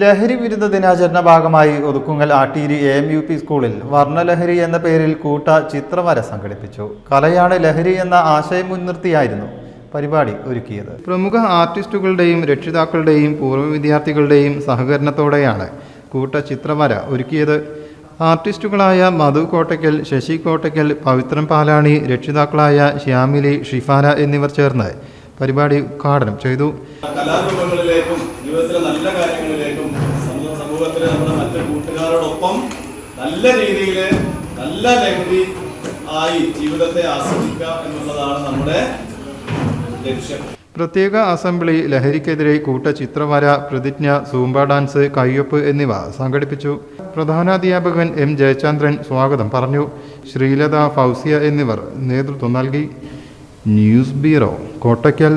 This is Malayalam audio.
ലഹരി വിരുദ്ധ ദിനാചരണ ഭാഗമായി Othukkungal Atteeri A M U P സ്കൂളിൽ വർണലഹരി എന്ന പേരിൽ കൂട്ട ചിത്രവര സംഘടിപ്പിച്ചു. കലയാണ് ലഹരി എന്ന ആശയം മുൻനിർത്തിയായിരുന്നു പരിപാടി ഒരുക്കിയത്. പ്രമുഖ ആർട്ടിസ്റ്റുകളുടെയും രക്ഷിതാക്കളുടെയും പൂർവ വിദ്യാർത്ഥികളുടെയും സഹകരണത്തോടെയാണ് കൂട്ട ചിത്രവര ഒരുക്കിയത്. ആർട്ടിസ്റ്റുകളായ മധു കോട്ടയ്ക്കൽ ശശി കോട്ടയ്ക്കൽ പവിത്രം പാലാണി രക്ഷിതാക്കളായ ശ്യാമിലി ഷിഫാന എന്നിവർ ചേർന്ന് പരിപാടി ഉദ്ഘാടനം ചെയ്തു. കലാരൂപങ്ങളിലേക്കും ജീവിതത്തിലെ നല്ല കാര്യങ്ങളിലേക്കും സമൂഹ സമൂഹത്തിലെ നമ്മുടെ മറ്റു കൂട്ടുകാരോടൊപ്പം നല്ല രീതിയിൽ നല്ല ലഹരി ആയി ജീവിതത്തെ ആസ്വദിക്കുക എന്നുള്ളതാണ് നമ്മുടെ ലക്ഷ്യം. പ്രത്യേക അസംബ്ലി ലഹരിക്കെതിരെ കൂട്ട ചിത്രവര പ്രതിജ്ഞ സൂംബ ഡാൻസ് കയ്യൊപ്പ് എന്നിവ സംഘടിപ്പിച്ചു. പ്രധാനാധ്യാപകൻ എം ജയചന്ദ്രൻ സ്വാഗതം പറഞ്ഞു. ശ്രീലത ഫൗസിയ എന്നിവർ നേതൃത്വം നൽകി. News bureau Kottakkal.